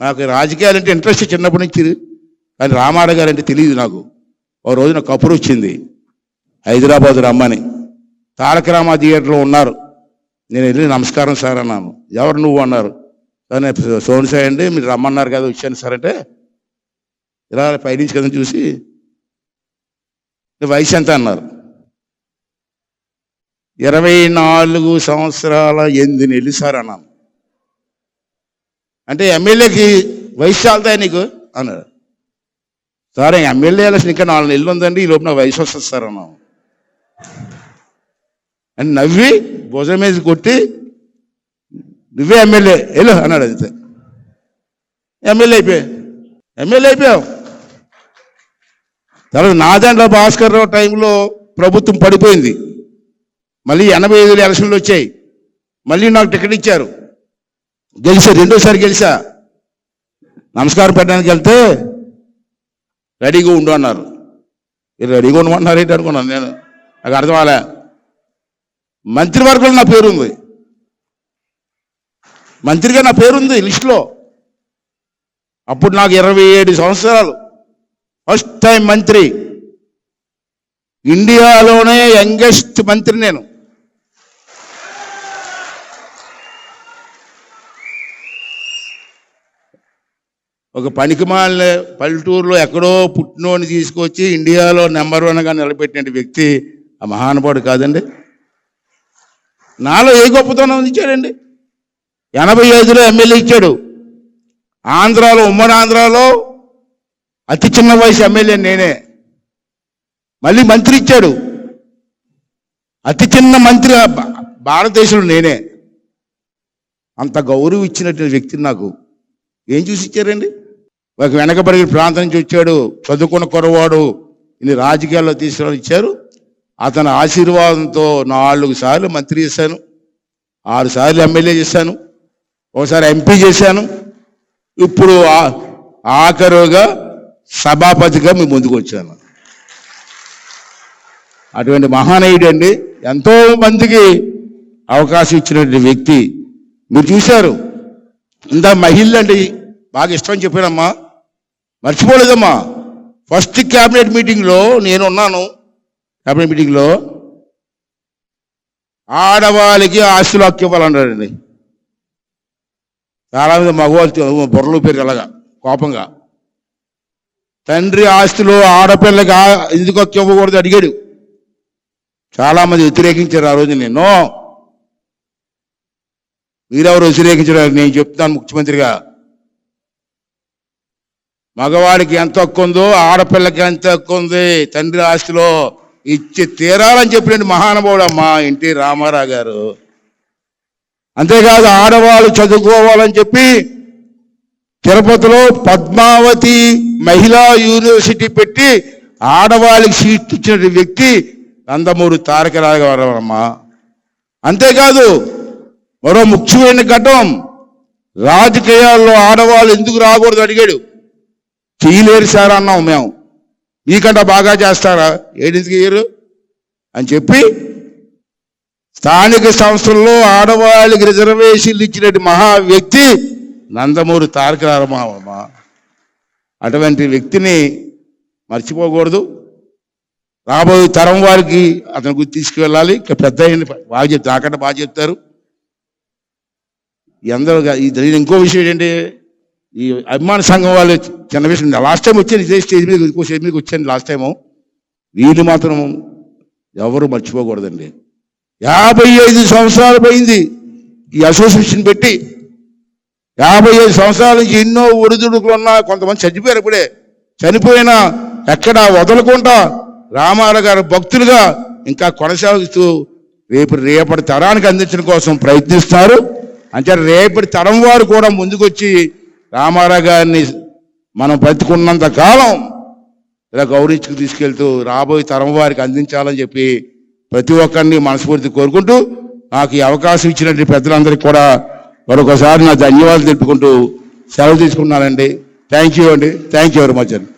నాకు రాజకీయాలు అంటే ఇంట్రెస్ట్ చిన్నప్పటి నుంచి కానీ రామాడ గారు అంటే తెలియదు నాకు. ఓ రోజున కపురు వచ్చింది హైదరాబాద్ రమ్మని. తారకరామ థియేటర్లో ఉన్నారు. నేను వెళ్ళి నమస్కారం సార్ అన్నాను. ఎవరు నువ్వు అన్నారు. కానీ సోని సాయి అండి మీరు రమ్మన్నారు కదా వచ్చాను సార్ అంటే ఇలా పైనుంచి కదా చూసి వయసు ఎంత అన్నారు. ఇరవై నాలుగు సంవత్సరాల ఎనిమిది నెలలు సార్ అన్నాను. అంటే ఎమ్మెల్యేకి వయసు చాలుతాయి నీకు? అన్నాడు సరే ఎమ్మెల్యే ఎలక్షన్ ఇంకా నాలుగు నెలలు ఉందండి ఈ లోపు నా వయసు వస్తుంది సార్ అన్నాను అని నవ్వి భోజనం మీద కొట్టి నువ్వే ఎమ్మెల్యే వెళ్ళు అన్నాడు అంతే ఎమ్మెల్యే అయిపోయావు ఎమ్మెల్యే అయిపోయావు తర్వాత నాదండ్ల భాస్కర్ రావు టైంలో ప్రభుత్వం పడిపోయింది. మళ్ళీ ఎనభై ఐదు ఎలక్షన్లు వచ్చాయి. మళ్ళీ నాకు టికెట్ ఇచ్చారు. గెలిచా రెండోసారి గెలిచా. నమస్కారం పెట్టడానికి వెళ్తే రెడీగా ఉండు అన్నారు. రెడీగా ఉండమంటున్నారు ఏంటి అనుకున్నాను నేను. నాకు అర్థం అలా మంత్రివర్గంలో నా పేరు ఉంది మంత్రిగా నా పేరుంది లిస్టులో. అప్పుడు నాకు ఇరవై ఏడు సంవత్సరాలు. ఫస్ట్ టైం మంత్రి. ఇండియాలోనే యంగెస్ట్ మంత్రి నేను. ఒక పనికిమాలిన పల్లెటూరులో ఎక్కడో పుట్టినోని తీసుకొచ్చి ఇండియాలో నెంబర్ వన్గా నిలబెట్టిన వ్యక్తి ఆ మహానుభావుడు కాదండి. నాలో ఏ గొప్పతనం ఇచ్చాడండి ఎనభై ఐదులో ఎమ్మెల్యే ఇచ్చాడు. ఆంధ్రాలో ఉమ్మడి ఆంధ్రాలో అతి చిన్న వయసు ఎమ్మెల్యే నేనే. మళ్ళీ మంత్రి ఇచ్చాడు. అతి చిన్న మంత్రి భారతదేశంలో నేనే. అంత గౌరవం ఇచ్చినటువంటి వ్యక్తిని నాకు. ఏం చూసి ఇచ్చారండి? ఒక వెనకబడిన ప్రాంతం నుంచి వచ్చాడు చదువుకున్న కురవాడు ఇన్ని రాజకీయాల్లో తీసుకుని ఇచ్చారు. అతని ఆశీర్వాదంతో నాలుగు సార్లు మంత్రి చేశాను ఆరు సార్లు ఎమ్మెల్యే చేశాను ఒకసారి ఎంపీ చేశాను. ఇప్పుడు ఆ- ఆఖరుగా సభాపతిగా మీ ముందుకు వచ్చాను. అటువంటి మహానయుడు అండి ఎంతో మందికి అవకాశం ఇచ్చినటువంటి వ్యక్తి. మీరు చూశారు ఇంత మహిళ అండి బాగా ఇష్టం అని చెప్పానమ్మా మర్చిపోలేదమ్మా. ఫస్ట్ క్యాబినెట్ మీటింగ్లో నేను ఉన్నాను క్యాబినెట్ మీటింగ్లో ఆడవాళ్ళకి ఆస్తులు హక్కు ఇవ్వాలన్నాడండి చాలా మంది మగవాళ్ళు బుర్రలు పేరు అలాగా కోపంగా. తండ్రి ఆస్తులు ఆడపిల్లకి ఎందుకు హక్కు ఇవ్వకూడదు అడిగాడు. చాలామంది వ్యతిరేకించారు ఆ రోజు నేను మీరెవరు వ్యతిరేకించారు నేను చెప్తాను ముఖ్యమంత్రిగా. మగవాడికి ఎంత హక్కు ఉందో ఆడపిల్లకి ఎంత హక్కు ఉంది తండ్రి ఆస్తిలో ఇచ్చి తీరాలని చెప్పినట్టు మహానుభావుడు అమ్మా ఎన్టీ రామారావు గారు. అంతేకాదు ఆడవాళ్ళు చదువుకోవాలని చెప్పి తిరుపతిలో పద్మావతి మహిళా యూనివర్సిటీ పెట్టి ఆడవాళ్ళకి సీట్ ఇచ్చిన వ్యక్తి నందమూరి తారక రామారావు అమ్మ. అంతేకాదు మరో ముఖ్యమైన ఘట్టం రాజకీయాల్లో ఆడవాళ్ళు ఎందుకు రాకూడదు అడిగాడు. చేయలేరు సార్ అన్నాం మేము మీకంటే బాగా చేస్తారా? ఏడింటికి ఇయ్యరు అని చెప్పి స్థానిక సంస్థల్లో ఆడవాళ్ళకి రిజర్వేషన్లు ఇచ్చినటువంటి మహా వ్యక్తి నందమూరి తారక రామారావు అటువంటి వ్యక్తిని మర్చిపోకూడదు. రాబోయే తరం వారికి అతని గురించి తీసుకువెళ్ళాలి. ఇంకా పెద్ద బాగా చెప్తారు నాకంటే బాగా చెప్తారు. ఎందరో అందరూ ఈ ఇంకో విషయం ఏంటంటే ఈ అభిమాన సంఘం వాళ్ళు చిన్న విషయం లాస్ట్ టైం వచ్చాను ఇదే స్టేజ్ మీద ఇంకో స్టేజ్ మీదకి వచ్చాను లాస్ట్ టైము వీళ్ళు మాత్రం ఎవరు మర్చిపోకూడదండి. యాభై ఐదు సంవత్సరాలు పోయింది ఈ అసోసియేషన్ పెట్టి. యాభై ఐదు సంవత్సరాల నుంచి ఎన్నో ఒడిదుడుకులు ఉన్నా కొంతమంది చనిపోయారు ఇప్పుడే. చనిపోయినా ఎక్కడ వదలకుండా రామారావు గారు భక్తులుగా ఇంకా కొనసాగుతూ రేపు రేపటి తరానికి అందించడం కోసం ప్రయత్నిస్తారు. అంటే రేపటి తరం వారు కూడా ముందుకొచ్చి రామారావు గారిని మనం బ్రతికున్నంత కాలం ఇలా గౌరవించుకు తీసుకెళ్తూ రాబోయే తరం వారికి అందించాలని చెప్పి ప్రతి ఒక్కరిని మనస్ఫూర్తి కోరుకుంటూ నాకు ఈ అవకాశం ఇచ్చినటువంటి పెద్దలందరికీ కూడా మరొకసారి నా ధన్యవాదాలు తెలుపుకుంటూ సెలవు తీసుకున్నానండి థ్యాంక్ యూ అండి. థ్యాంక్ యూ వెరీ మచ్ అండి.